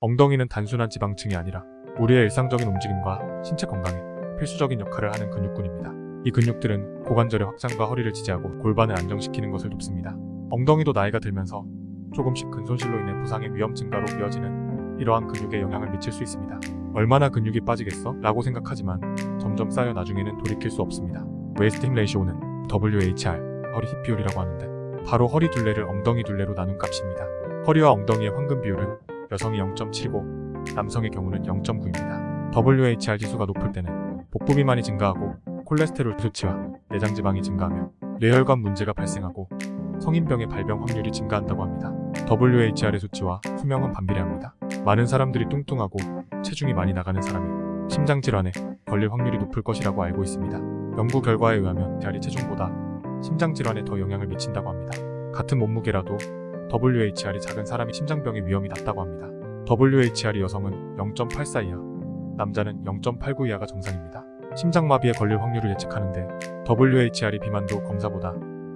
엉덩이는 단순한 지방층이 아니라 우리의 일상적인 움직임과 신체 건강에 필수적인 역할을 하는 근육군입니다. 이 근육들은 고관절의 확장과 허리를 지지하고 골반을 안정시키는 것을 돕습니다. 엉덩이도 나이가 들면서 조금씩 근손실로 인해 부상의 위험 증가로 이어지는 이러한 근육에 영향을 미칠 수 있습니다. 얼마나 근육이 빠지겠어? 라고 생각하지만 점점 쌓여 나중에는 돌이킬 수 없습니다. 웨이스트 힘 레이시오는 WHR, 허리 힙 비율이라고 하는데 바로 허리 둘레를 엉덩이 둘레로 나눈 값입니다. 허리와 엉덩이의 황금 비율은 여성이 0.7이고 남성의 경우는 0.9입니다. WHR 지수가 높을 때는 복부 비만이 증가하고 콜레스테롤 수치와 내장 지방이 증가하며 뇌혈관 문제가 발생하고 성인병의 발병 확률이 증가한다고 합니다. WHR의 수치와 수명은 반비례합니다. 많은 사람들이 뚱뚱하고 체중이 많이 나가는 사람이 심장 질환에 걸릴 확률이 높을 것이라고 알고 있습니다. 연구 결과에 의하면 대아리 체중보다 심장 질환에 더 영향을 미친다고 합니다. 같은 몸무게라도 WHR이 작은 사람이 심장병의 위험이 낮다고 합니다. WHR이 여성은 0.84 이하, 남자는 0.89 이하가 정상입니다. 심장마비에 걸릴 확률을 예측하는데 WHR이 비만도 검사보다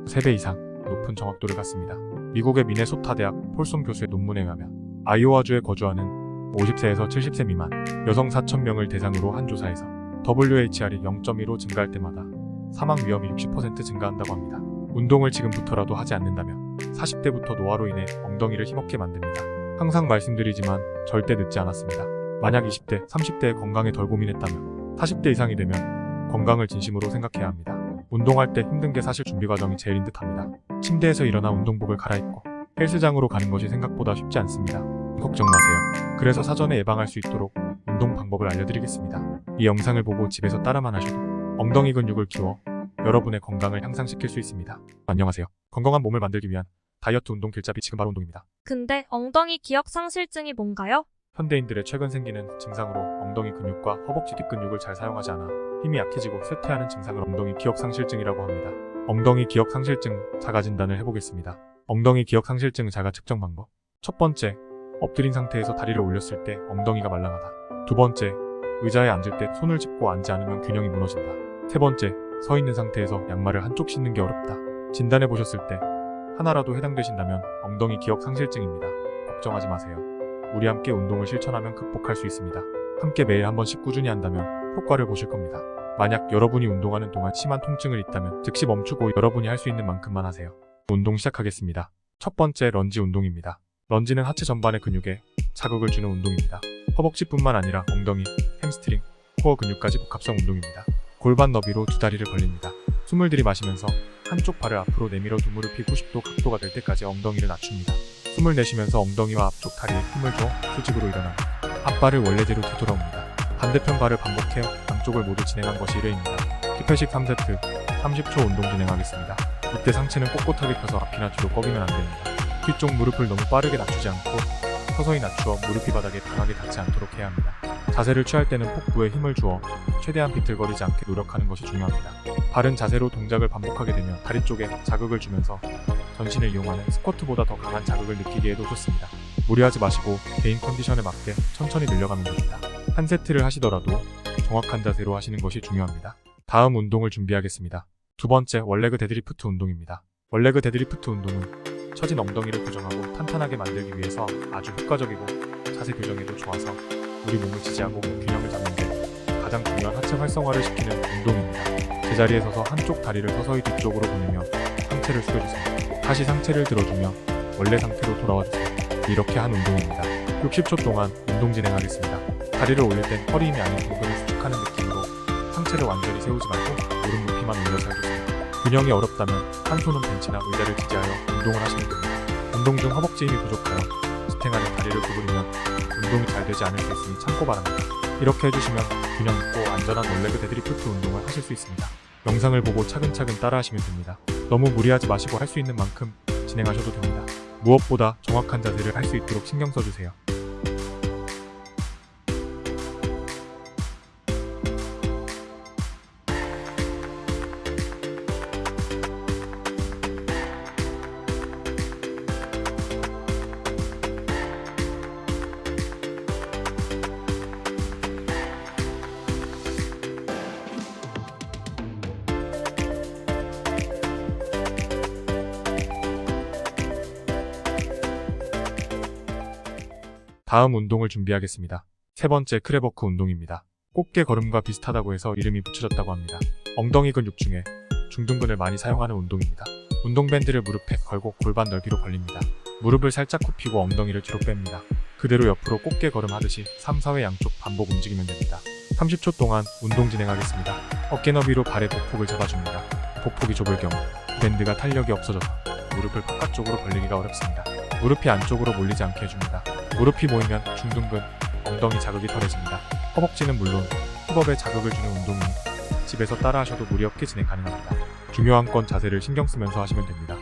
3배 이상 높은 정확도를 갖습니다. 미국의 미네소타 대학 폴송 교수의 논문에 의하면 아이오와주에 거주하는 50세에서 70세 미만 여성 4,000명을 대상으로 한 조사에서 WHR이 0.15 증가할 때마다 사망 위험이 60% 증가한다고 합니다. 운동을 지금부터라도 하지 않는다면 40대부터 노화로 인해 엉덩이를 힘없게 만듭니다. 항상 말씀드리지만 절대 늦지 않았습니다. 만약 20대, 30대의 건강에 덜 고민했다면 40대 이상이 되면 건강을 진심으로 생각해야 합니다. 운동할 때 힘든 게 사실 준비 과정이 제일인 듯합니다. 침대에서 일어나 운동복을 갈아입고 헬스장으로 가는 것이 생각보다 쉽지 않습니다. 걱정 마세요. 그래서 사전에 예방할 수 있도록 운동 방법을 알려드리겠습니다. 이 영상을 보고 집에서 따라만 하셔도 엉덩이 근육을 키워 여러분의 건강을 향상시킬 수 있습니다. 안녕하세요. 건강한 몸을 만들기 위한 다이어트 운동 길잡이 지금 바로 운동입니다. 근데 엉덩이 기억 상실증이 뭔가요? 현대인들의 최근 생기는 증상으로 엉덩이 근육과 허벅지 뒷근육을 잘 사용하지 않아 힘이 약해지고 쇠퇴하는 증상을 엉덩이 기억 상실증이라고 합니다. 엉덩이 기억 상실증 자가 진단을 해보겠습니다. 엉덩이 기억 상실증 자가 측정 방법. 첫 번째, 엎드린 상태에서 다리를 올렸을 때 엉덩이가 말랑하다. 두 번째, 의자에 앉을 때 손을 짚고 앉지 않으면 균형이 무너진다. 세 번째, 서 있는 상태에서 양말을 한쪽 신는 게 어렵다. 진단해 보셨을 때 하나라도 해당되신다면 엉덩이 기억 상실증입니다. 걱정하지 마세요. 우리 함께 운동을 실천하면 극복할 수 있습니다. 함께 매일 한 번씩 꾸준히 한다면 효과를 보실 겁니다. 만약 여러분이 운동하는 동안 심한 통증을 있다면 즉시 멈추고 여러분이 할 수 있는 만큼만 하세요. 운동 시작하겠습니다. 첫 번째 런지 운동입니다. 런지는 하체 전반의 근육에 자극을 주는 운동입니다. 허벅지뿐만 아니라 엉덩이, 햄스트링, 코어 근육까지 복합성 운동입니다. 골반 너비로 두 다리를 벌립니다. 숨을 들이마시면서 한쪽 발을 앞으로 내밀어 두 무릎이 90도 각도가 될 때까지 엉덩이를 낮춥니다. 숨을 내쉬면서 엉덩이와 앞쪽 다리에 힘을 줘 수직으로 일어나 앞발을 원래대로 뒤돌아옵니다. 반대편 발을 반복해 양쪽을 모두 진행한 것이 1회입니다. 힙회식 3세트 30초 운동 진행하겠습니다. 이때 상체는 꼿꼿하게 펴서 앞이나 뒤로 꺾이면 안 됩니다. 뒤쪽 무릎을 너무 빠르게 낮추지 않고 서서히 낮추어 무릎이 바닥에 강하게 닿지 않도록 해야 합니다. 자세를 취할 때는 복부에 힘을 주어 최대한 비틀거리지 않게 노력하는 것이 중요합니다. 바른 자세로 동작을 반복하게 되면 다리 쪽에 자극을 주면서 전신을 이용하는 스쿼트보다 더 강한 자극을 느끼기에도 좋습니다. 무리하지 마시고 개인 컨디션에 맞게 천천히 늘려가면 됩니다. 한 세트를 하시더라도 정확한 자세로 하시는 것이 중요합니다. 다음 운동을 준비하겠습니다. 두 번째 원레그 데드리프트 운동입니다. 원레그 데드리프트 운동은 처진 엉덩이를 고정하고 탄탄하게 만들기 위해서 아주 효과적이고 자세 교정에도 좋아서 우리 몸을 지지하고 균형을 잡는 데 가장 중요한 하체 활성화를 시키는 운동입니다. 제자리에 서서 한쪽 다리를 서서히 뒤쪽으로 보내며 상체를 숙여주세요. 다시 상체를 들어주며 원래 상태로 돌아와주세요. 이렇게 한 운동입니다. 60초 동안 운동 진행하겠습니다. 다리를 올릴 땐 허리 힘이 아닌 동근을 수축하는 느낌으로 상체를 완전히 세우지 말고 무릎 높이만 올려서 해주세요. 균형이 어렵다면 한 손은 벤치나 의자를 지지하여 운동을 하시면 됩니다. 운동 중 허벅지 힘이 부족하여 지탱하는 다리를 구부리면 운동이 잘 되지 않을 수 있으니 참고 바랍니다. 이렇게 해주시면 균형 있고 안전한 원레그 데드리프트 운동을 하실 수 있습니다. 영상을 보고 차근차근 따라하시면 됩니다. 너무 무리하지 마시고 할 수 있는 만큼 진행하셔도 됩니다. 무엇보다 정확한 자세를 할 수 있도록 신경 써주세요. 다음 운동을 준비하겠습니다. 세 번째 크레버크 운동입니다. 꽃게 걸음과 비슷하다고 해서 이름이 붙여졌다고 합니다. 엉덩이 근육 중에 중둔근을 많이 사용하는 운동입니다. 운동 밴드를 무릎에 걸고 골반 넓이로 벌립니다. 무릎을 살짝 굽히고 엉덩이를 뒤로 뺍니다. 그대로 옆으로 꽃게 걸음 하듯이 3, 4회 양쪽 반복 움직이면 됩니다. 30초 동안 운동 진행하겠습니다. 어깨 너비로 발의 보폭을 잡아줍니다. 보폭이 좁을 경우 밴드가 탄력이 없어져서 무릎을 바깥쪽으로 벌리기가 어렵습니다. 무릎이 안쪽으로 몰리지 않게 해줍니다. 무릎이 모이면 중둔근, 엉덩이 자극이 덜해집니다. 허벅지는 물론 힙업에 자극을 주는 운동이니 집에서 따라하셔도 무리 없게 진행 가능합니다. 중요한 건 자세를 신경 쓰면서 하시면 됩니다.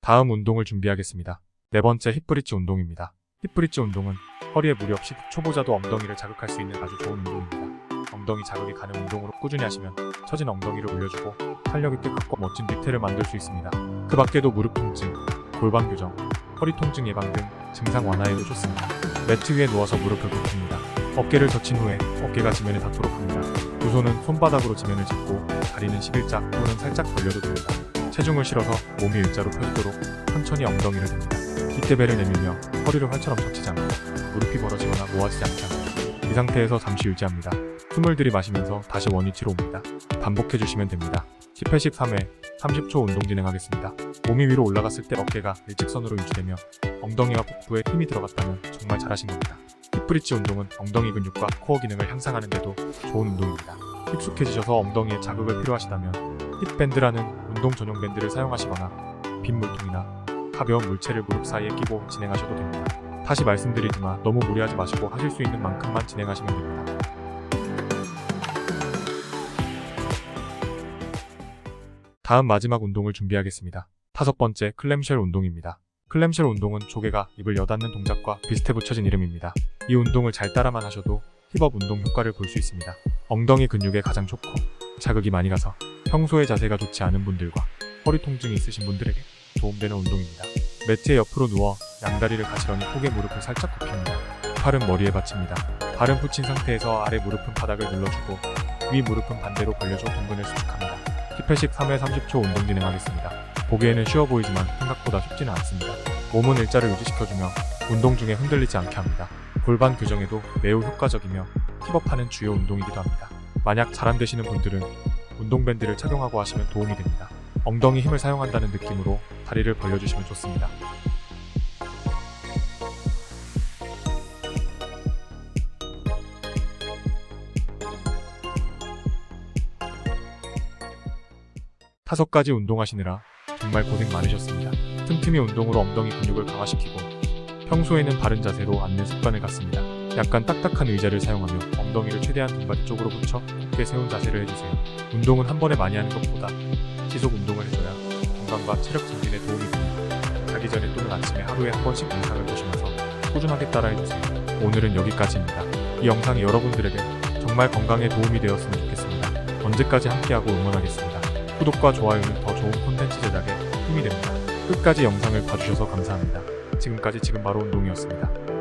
다음 운동을 준비하겠습니다. 네 번째 힙브리지 운동입니다. 힙브리지 운동은 허리에 무리 없이 초보자도 엉덩이를 자극할 수 있는 아주 좋은 운동입니다. 엉덩이 자극이 가는 운동으로 꾸준히 하시면 처진 엉덩이를 올려주고 탄력 있게 걷고 멋진 뒤태를 만들 수 있습니다. 그 밖에도 무릎 통증, 골반 교정, 허리 통증 예방 등 증상 완화에도 좋습니다. 매트 위에 누워서 무릎을 굽힙니다. 어깨를 젖힌 후에 어깨가 지면에 닿도록 합니다. 두 손은 손바닥으로 지면을 짚고 다리는 11자 또는 살짝 벌려도 됩니다. 체중을 실어서 몸이 일자로 펴지도록 천천히 엉덩이를 듭니다. 깃대배를 내밀며 허리를 활처럼 젖히지 않고 무릎이 벌어지거나 모아지지 않게 합니다. 이 상태에서 잠시 유지합니다. 숨을 들이마시면서 다시 원위치로 옵니다. 반복해주시면 됩니다. 10회씩 3회 30초 운동 진행하겠습니다. 몸이 위로 올라갔을 때 어깨가 일직선으로 유지되며 엉덩이와 복부에 힘이 들어갔다면 정말 잘하신 겁니다. 힙브리지 운동은 엉덩이 근육과 코어 기능을 향상하는 데도 좋은 운동입니다. 익숙해지셔서 엉덩이에 자극을 필요하시다면 힙밴드라는 운동 전용 밴드를 사용하시거나 빈 물통이나 가벼운 물체를 무릎 사이에 끼고 진행하셔도 됩니다. 다시 말씀드리지만 너무 무리하지 마시고 하실 수 있는 만큼만 진행하시면 됩니다. 다음 마지막 운동을 준비하겠습니다. 다섯 번째 클램쉘 운동입니다. 클램쉘 운동은 조개가 입을 여닫는 동작과 비슷해 붙여진 이름입니다. 이 운동을 잘 따라만 하셔도 힙업 운동 효과를 볼 수 있습니다. 엉덩이 근육에 가장 좋고 자극이 많이 가서 평소에 자세가 좋지 않은 분들과 허리 통증이 있으신 분들에게 도움되는 운동입니다. 매트에 옆으로 누워 양다리를 가지런히 폭의 무릎을 살짝 굽힙니다. 팔은 머리에 받칩니다. 발은 붙인 상태에서 아래 무릎은 바닥을 눌러주고 위 무릎은 반대로 벌려줘 둥근을 수축합니다. 10회씩 3회 30초 운동 진행하겠습니다. 보기에는 쉬워 보이지만 생각보다 쉽지는 않습니다. 몸은 일자를 유지시켜주며 운동 중에 흔들리지 않게 합니다. 골반 교정에도 매우 효과적이며 힙업하는 주요 운동이기도 합니다. 만약 잘 안 되시는 분들은 운동밴드를 착용하고 하시면 도움이 됩니다. 엉덩이 힘을 사용한다는 느낌으로 다리를 벌려주시면 좋습니다. 다섯 가지 운동하시느라 정말 고생 많으셨습니다. 틈틈이 운동으로 엉덩이 근육을 강화시키고 평소에는 바른 자세로 앉는 습관을 갖습니다. 약간 딱딱한 의자를 사용하며 엉덩이를 최대한 등받이 쪽으로 붙여 높게 세운 자세를 해주세요. 운동은 한 번에 많이 하는 것보다 지속 운동을 해줘야 건강과 체력 증진에 도움이 됩니다. 자기 전에 또는 아침에 하루에 한 번씩 영상을 보시면서 꾸준하게 따라해주세요. 오늘은 여기까지입니다. 이 영상이 여러분들에게 정말 건강에 도움이 되었으면 좋겠습니다. 언제까지 함께하고 응원하겠습니다. 구독과 좋아요는 더 좋은 콘텐츠 제작에 힘이 됩니다. 끝까지 영상을 봐주셔서 감사합니다. 지금까지 지금 바로 운동이었습니다.